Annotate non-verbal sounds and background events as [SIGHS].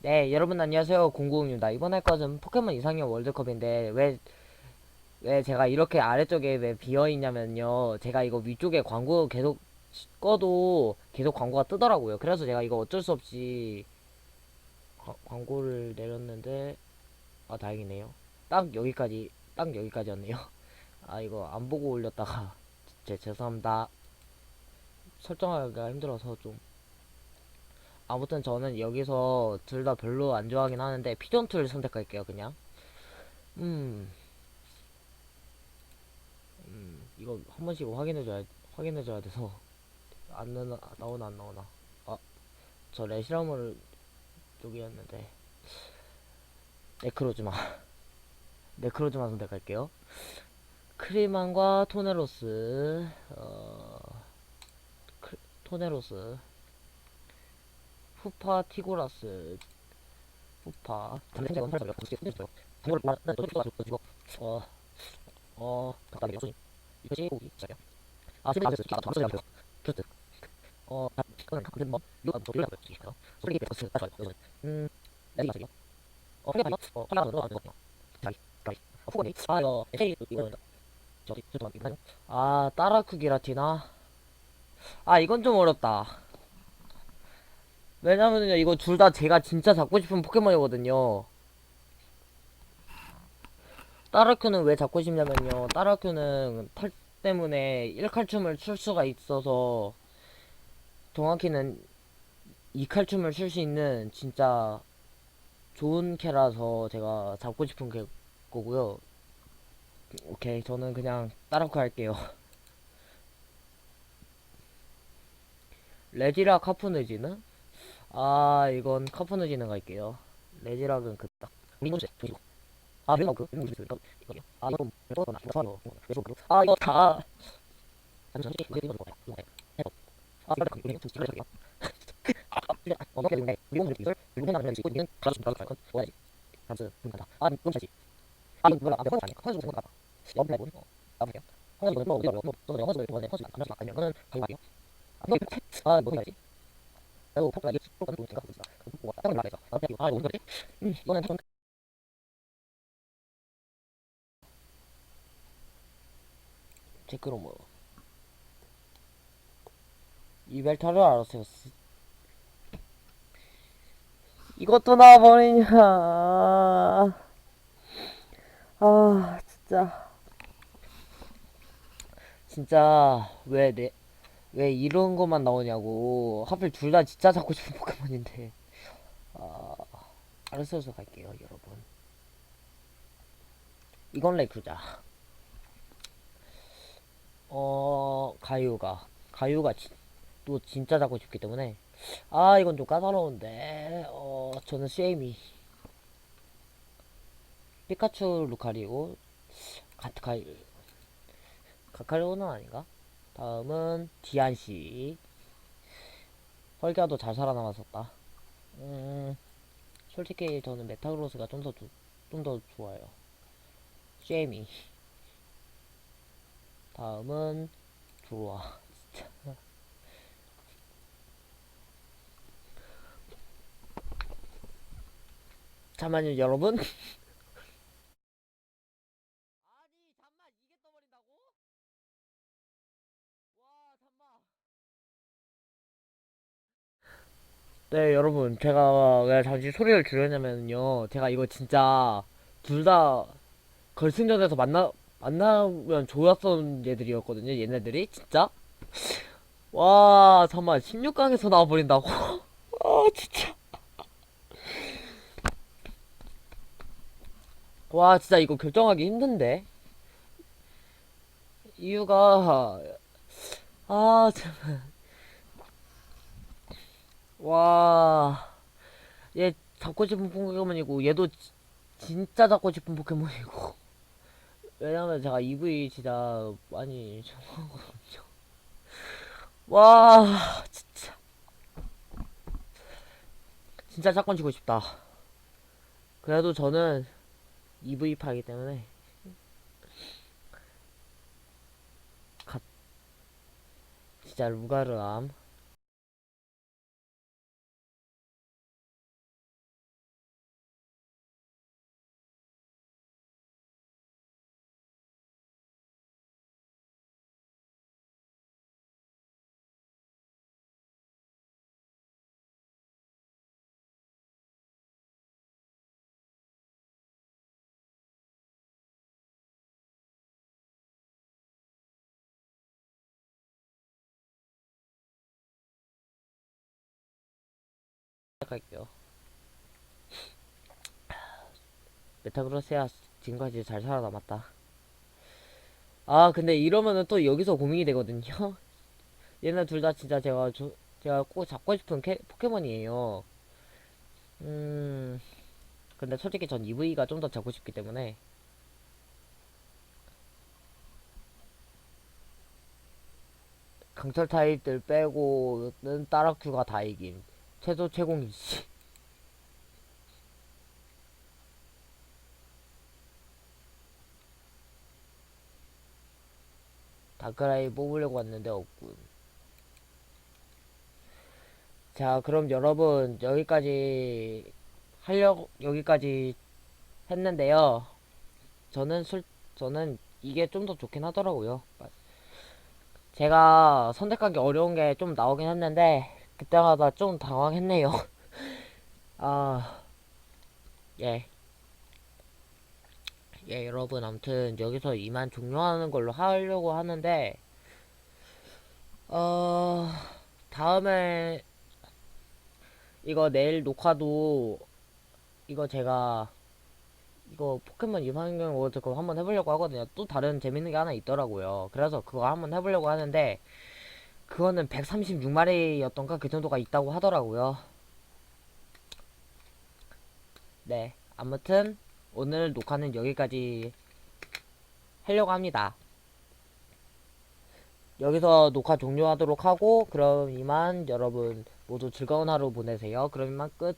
네, 여러분 안녕하세요. 공구입니다. 이번 할 것은 포켓몬 이상형 월드컵인데 왜, 왜 제가 이렇게 아래쪽에 왜 비어 있냐면요. 제가 이거 위쪽에 광고 계속 꺼도 계속 광고가 뜨더라고요. 그래서 제가 이거 어쩔 수 없이 과- 광고를 내렸는데 아 다행이네요. 딱 여기까지 딱 여기까지였네요. [LAUGHS] 아 이거 안 보고 올렸다가 제 죄송합니다. 설정하기가 힘들어서 좀 아무튼 저는 여기서 둘 다 별로 안 좋아하긴 하는데 피존툴 선택할게요 그냥. 음, 음 이거 한 번씩 확인해줘야 확인해줘야 돼서. [LAUGHS] 안 나오나 나오나 안 나오나. 아저 레시라물 쪽이었는데. 네크로즈마. [LAUGHS] 네크로즈마 선택할게요. 크리만과 토네로스 어 크, 토네로스 후파 티고라스. 원팔 살려 어떻게 손대줘요 분노를 말하는 또 죽어가지고 또 죽어. 어어 답답해 요소님 이것이 고기 시작이야. 아 세븐 아저씨 아 잠수 잡혀요. 큐트 어. 그건 감든 뭐 이거 또 빌려고요 시켜요? 솔직히 아 좋아요 요소님 음. 레디 마세요. 어 크게 봐요. 어 콜라가 들어가는 거 자기 자기. 어 후보니? 아 이거 에이 이거 저기 죄송합니다 아 따라 크 기라티나? 아 이건 좀 어렵다 왜냐면요 이거 둘 다 제가 진짜 잡고 싶은 포켓몬이거든요. 따라큐는 왜 잡고 싶냐면요 따라큐는 탈 때문에 1칼춤을 출 수가 있어서 정확히는 2칼춤을 출 수 있는 진짜 좋은 캐라서 제가 잡고 싶은 게 거고요. 오케이 저는 그냥 따라큐 할게요. [LAUGHS] 레지라 카푸느지는? 아 이건 카푸느지는 갈게요. 레지락은 그딱. 아 민군 그아 이거 이거 좀 아, 이거 다. 해봐 아 그리고. 뭐 이벨타를 알았어요. 스- 이것도 나와버리냐. 아, 진짜. 진짜, 왜 내, 왜 이런 것만 나오냐고. 하필 둘 다 진짜 잡고 싶은 포켓몬인데. 아, 알았어서 갈게요, 여러분. 이건 레크자. 어, 가유가. 가유가 지, 또 진짜 잡고 싶기 때문에. 아, 이건 좀 까다로운데. 어, 저는 쉐이미. 피카츄 루카리오. 가트카이. 가카리오는 아닌가? 다음은 디안씨. 헐기아도 잘 살아남았었다. 음, 솔직히 저는 메타그로스가 좀 더, 좀 더 좋아요. 쉐이미. 다음은 좋아. 진짜. 잠만요, 여러분. 아니, 잠만 이게 떠버린다고? 와, 잠만. 네, 여러분, 제가 왜 잠시 소리를 줄였냐면요. 제가 이거 진짜 둘 다 결승전에서 만나 만나면 좋았던 얘들이었거든요. 얘네들이 진짜. 와, 잠만 16강에서 나와버린다고? [LAUGHS] 아, 진짜. 와, 진짜 이거 결정하기 힘든데. 이유가 아, 참. 와, 얘 잡고 싶은 포켓몬이고 얘도 지- 진짜 잡고 싶은 포켓몬이고. [LAUGHS] 왜냐면 제가 EV 진짜 많이 좋아하거든요. 와, 진짜. 진짜 샷건 치고 싶다. 그래도 저는 EV파이기 때문에 가, 진짜 루가르암 시작할게요. [SIGHS] 메타그로스야 지금까지 잘 살아남았다. 아 근데 이러면은 또 여기서 고민이 되거든요. [LAUGHS] 얘네 둘 다 진짜 제가 조, 제가 꼭 잡고 싶은 캐, 포켓몬이에요. 음 근데 솔직히 전 EV가 좀 더 잡고 싶기 때문에 강철 타입들 빼고는 따라큐가 다 이김. 최소 최공이지. 다크라이 뽑으려고 왔는데 없군. 자, 그럼 여러분 여기까지 하려고 여기까지 했는데요. 저는 술 저는 이게 좀 더 좋긴 하더라고요. 제가 선택하기 어려운 게 좀 나오긴 했는데 그때마다 좀 당황했네요. [LAUGHS] 아, 예. 예, 여러분, 아무튼 여기서 이만 종료하는 걸로 하려고 하는데, 어, 다음에 이거 내일 녹화도 이거 제가 이거 포켓몬 이상형 워드 그거 한번 해보려고 하거든요. 또 다른 재밌는 게 하나 있더라고요. 그래서 그거 한번 해보려고 하는데 그거는 136마리였던가 그 정도가 있다고 하더라고요. 네, 아무튼 오늘 녹화는 여기까지 하려고 합니다. 여기서 녹화 종료하도록 하고 그럼 이만 여러분 모두 즐거운 하루 보내세요. 그럼 이만 끝.